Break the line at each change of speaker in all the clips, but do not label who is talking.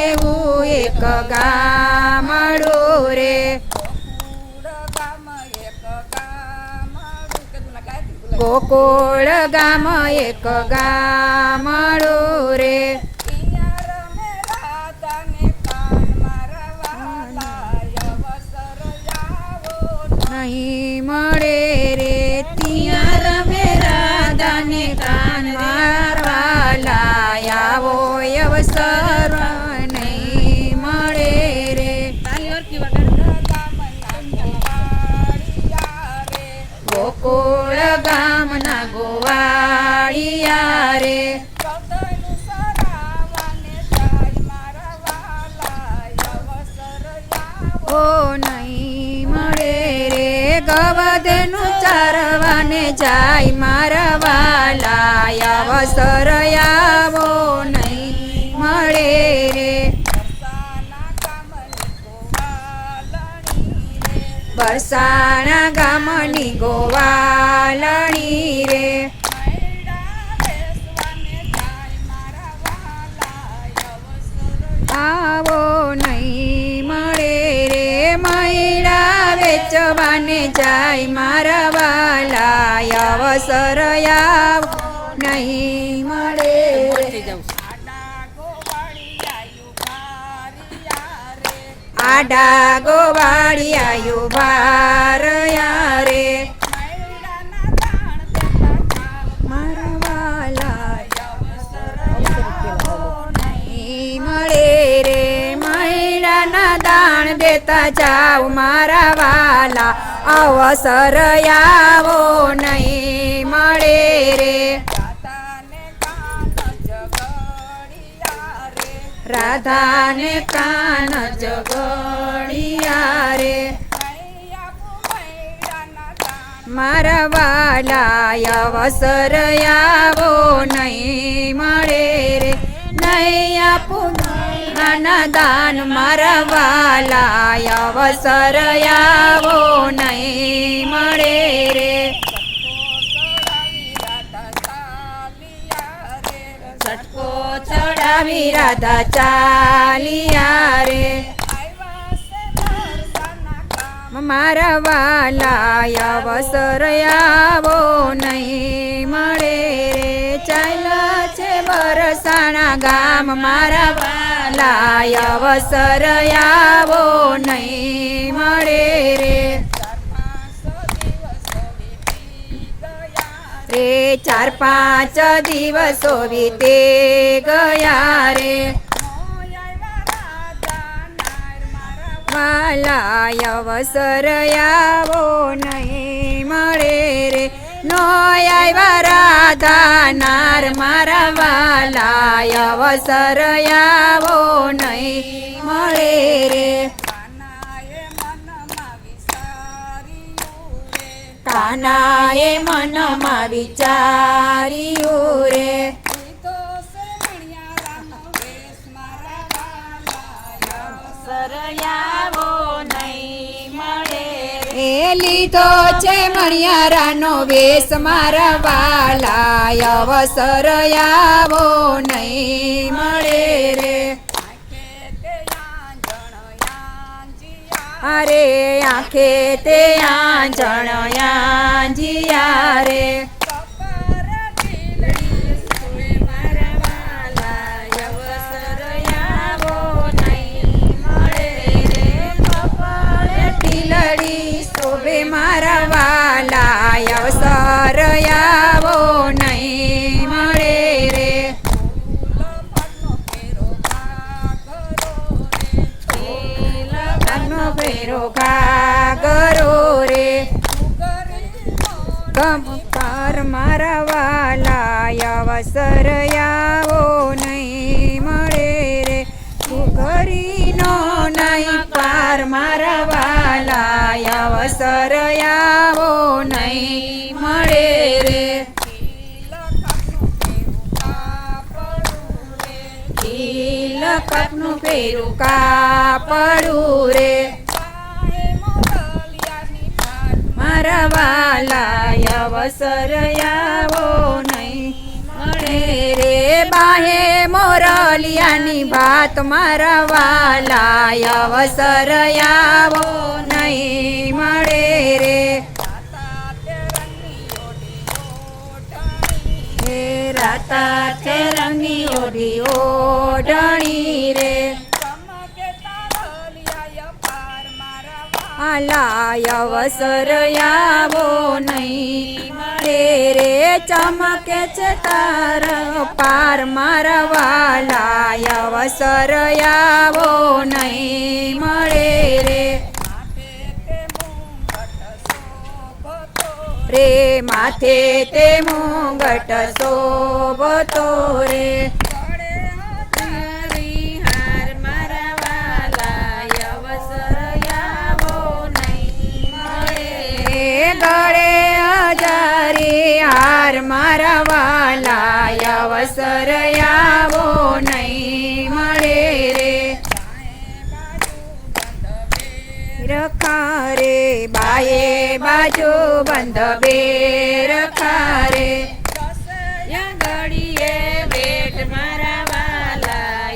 એવું એક ગામડું રે. ગોકુળ ગામ એક ગામડું રે. નહીં મળે ઓ નહીં મળે રે ગવદનું ચારવાને જાય મારા વાલા અવસર આવો નહીં મળે રે. બરસાણા ગામની ગોવાલણી રે. વેચવાને જાય મારા વાલા અવસર આવ. નહીં મળે. આડા ગોવાળિયા ભારયા રે. દાણ દેતા જાવ મારા વાલા અવસર આવો નહીં મળે રે રાધાને કાન જગડિયા રે મારા વાલા અવસર આવો નહીં મળે રે નહીં આપું દાન મારા વાલા અવસર આવો નહીં મળે રે છટકો ચડાવી રાધા ચાલિયા રે મારા વાલા અવસર આવો નહીં મળે રે ચાલ્યા છે બરસાણા ગામ મારા વાલા અવસર આવો નહીં મળે રે. રે ચાર પાંચ દિવસો વીતે ગયા રે. વાલાય અવસર આવો નહીં મળે રે. નો આવ્યા રાધા નાર મારા વાલા અવસર આવો નહીં મળે રે. કાનાએ મનમાં વિચાર્યું રે. સરયાવો લીધો છે મણિયારાનો વેશ મારા વાલા અવસર આવો નહીં મળે રે. અરે આંખે તે આ જણયા જીયા રે. પાર મારા વાલા અવસર આવો નહીં મળે રે. ઘરીનો નહીં, પાર મારા વાલા અવસર આવો નહીં મળે રે. કપનું પેરું કાપડું રે. મારા વાલા અવસર નહીં. મળે રે બાહે મોરલિયાની ભાત મારા વાલા અવસર નહીં. મળે રે. રાતા છે રંગી ઓઢી ઓઢણી રે. આલા અવસર આવો નહીં. મળે રે ચમકે છે તાર પાર મારા વાલા અવસર આવો નહીં મળે રે. રે માથે તે મોંગટ શોભતો રે. હાર મારા વાલા અવસર આવો નહીં મળે રે. રખા રે બાએ બાજુ બંધ બે રખા રે ઘડીએ વેટ મારા વાલા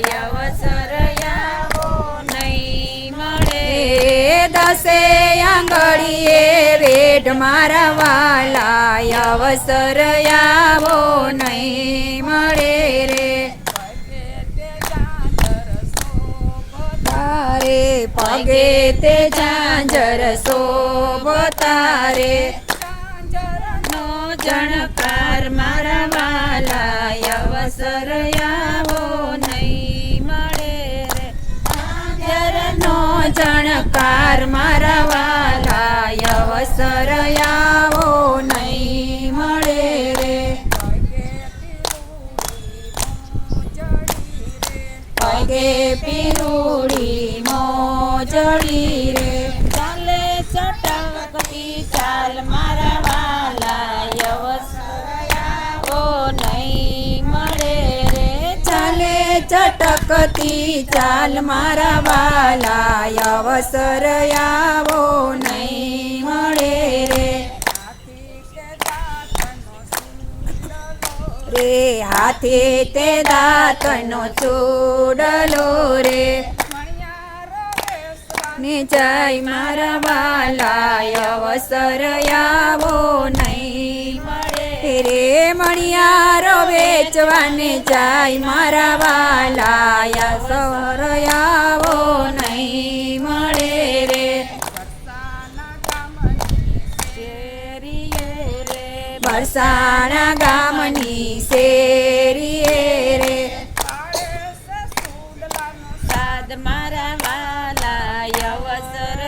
નહીં મળે. દસે આંગળીએ મારા વાલા અવસર આવો નહીં મળે રે. તારે પગે તે ઝાંઝર શોભતારે નો જણકાર મારા વાલા અવસર આવો નહીં મળે રે. જણકાર મારા વાલા અવસર ચટકતી ચાલ મારા વાલા અવસર આવો નહીં મળે રે. રે હાથે તે દાંતનો ચૂડલો રે. ને જય મારા વાલા અવસર આવો નહીં મળે રે. મણિયારો વેચવાને જાય મારા વાલાયા સવર આવો નહીં મળે રે. બરસાણા ગામની શેરીએ રે. સાદ મારા વાલા અવસર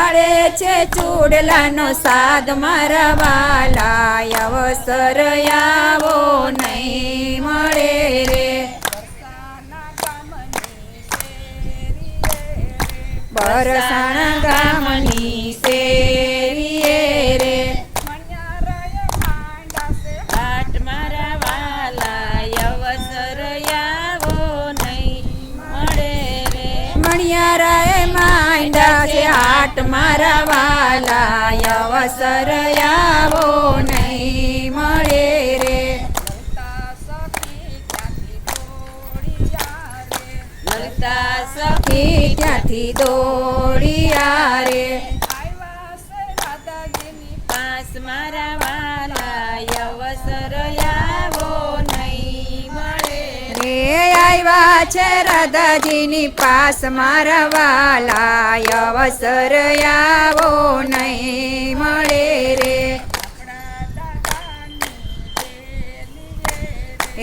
પાડે છે ચૂડલાનો સાદ મારા વાલા અવસર આવો નહીં મળે રે. બરસાણા ગામની મારા વાલા અવસર આવો નહીં મળે રે. લલતા સખી ક્યાંથી દોડી આરે? પાસ મારા આવ્યા છે રાધાજીની પાસ. મારા વાલા અવસર આવો નહીં મળે રે.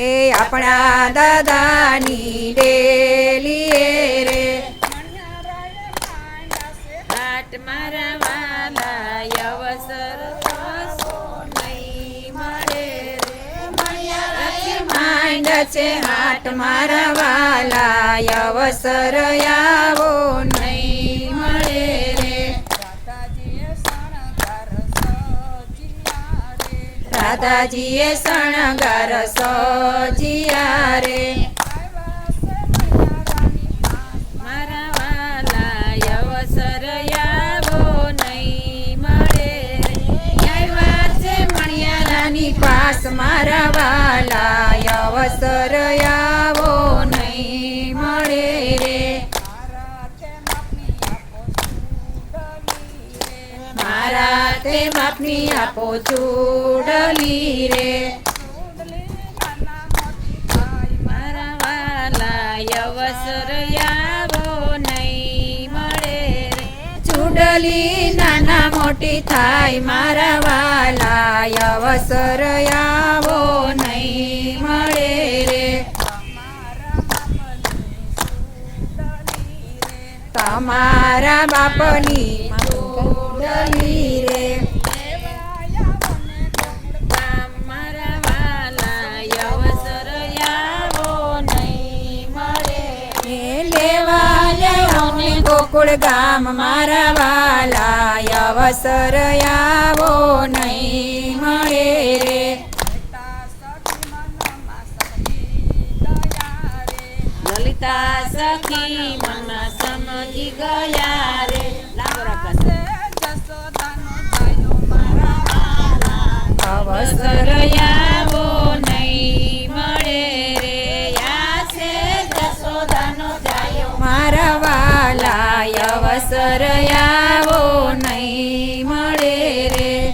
એ આપણા દાદાની ડેલીએ છે હાટ મારા વાલા અવસર આવો નહીં મળે રે. રાધાજીએ શણગાર સજિયા રે. મારા વાલા અવસર આવો નહીં મળે રે મારા તે બાપની આપો ચૂડલી રે
મારા વાલા અવસર આવો નહીં મળે રે
ચૂડલી નાના મોટી થાય મારા વાલા અવસર આવો નહીં મળે રે. તમારા બાપની રે. ગોકુળ ગામ મારા વાલા અવસર આવો નહીં મળે રે.
લલિતા સખી મન સમજી ગયા રે. અવસર
અવસર નહીં મળે રે.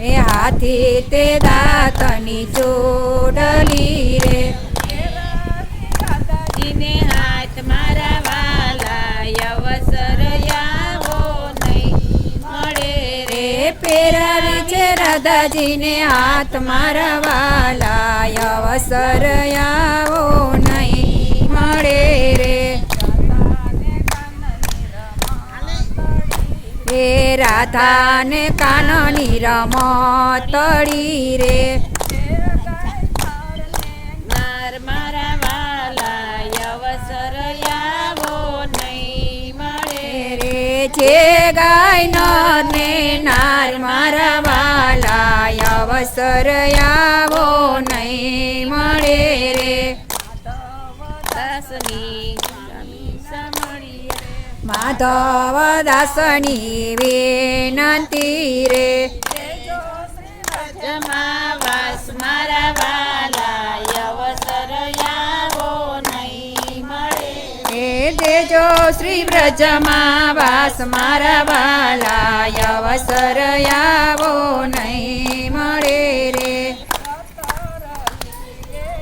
એ હાથી તે દાંતની જોડલી રે.
જીને હાથ મારા વાલા અવસર આવો નહીં મળે રે.
રે પેરાવી છે રાધાજીને હાથ મારા વાલા અવસર આવો નહીં રે. હે રાધાને કાનની રમતળી રે. જે ગાય ને નાર મારા વાલા અવસર આવો નહીં મળે રે. માધવ દાસની વિનંતી રે.
જમાવાસ મારા વાલા અવસર આવો નહીં મળે.
એ દેજો શ્રી વ્રજમાં વાસ મારા વાલા અવસર આવો નહીં